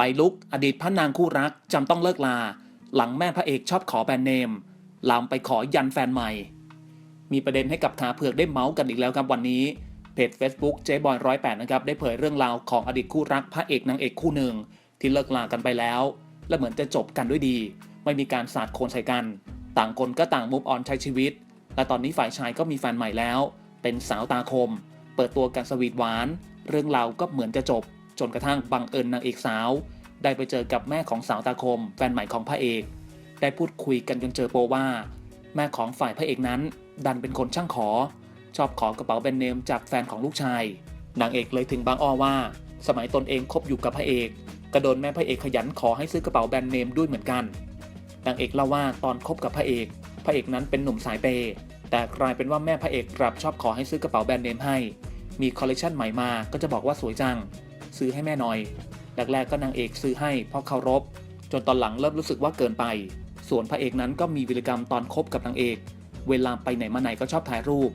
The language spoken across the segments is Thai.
ไฟลุกอดีตพระนางคู่รักจำต้องเลิกลา หลังแม่พระเอกชอบขอแบรนด์เนม ลามไปขอยันแฟนใหม่ มีประเด็นให้กับขาเผือกได้เมาส์กันอีกแล้วครับวันนี้ เพจ Facebook เจ๊บอยร้อยแปดนะครับได้เผยเรื่องราวของอดีตคู่รักพระเอกนางเอกคู่หนึ่ง ที่เลิกลากันไปแล้ว และเหมือนจะจบกันด้วยดี ไม่มีการสาดโคลนใส่กัน ต่างคนก็ต่างมุฟออนใช้ชีวิต และตอนนี้ฝ่ายชายก็มีแฟนใหม่แล้ว เป็นสาวตาคม เปิดตัวกันสวีทหวาน เรื่องราวก็เหมือนจะจบ จนกระทั่งบังเอิญนางเอกสาว ได้ไปเจอกับแม่ของสาวตาคม แฟนใหม่ของพระเอก ได้พูดคุยกันจนเจอโปรว่า แม่ของฝ่ายพระเอกนั้น ดันเป็นคนช่างขอ ชอบขอกระเป๋าแบรนด์เนมจากแฟนของลูกชายนางเอกเลยถึงบางอ้อว่า สมัยตนเองคบอยู่กับพระเอกกระโดนแม่พระเอกขยันขอให้ซื้อกระเป๋าแบรนด์เนมด้วยเหมือนกันนางเอกเล่าว่าตอนคบกับพระเอก พระเอกนั้นเป็นหนุ่มสายเปย์แต่กลายเป็นว่าแม่พระเอกกลับชอบขอให้ซื้อกระเป๋าแบรนด์เนมให้ มีคอลเลกชันใหม่มาก็จะบอกว่าสวยจัง ซื้อให้แม่หน่อย แรกๆก็นางเอกซื้อให้เพราะเคารพ จนตอนหลังเริ่มรู้สึกว่าเกินไป ส่วนพระเอกนั้นก็มีวิรกรรมตอนคบกับนางเอก เวลาไปไหนมาไหนก็ชอบถ่ายรูป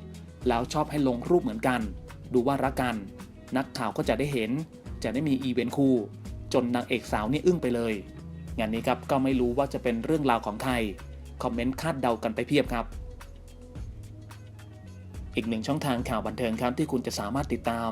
แล้วชอบให้ลงรูปเหมือนกัน ดูว่ารักกัน นักข่าวก็จะได้เห็น จะได้มีอีเวนต์คู่ จนนางเอกสาวนี่อึ้งไปเลย งานนี้ครับก็ไม่รู้ว่าจะเป็นเรื่องราวของใคร คอมเมนต์คาดเดากันไปเพียบครับอีกหนึ่งช่องทางข่าวบันเทิงครับที่คุณจะสามารถติดตาม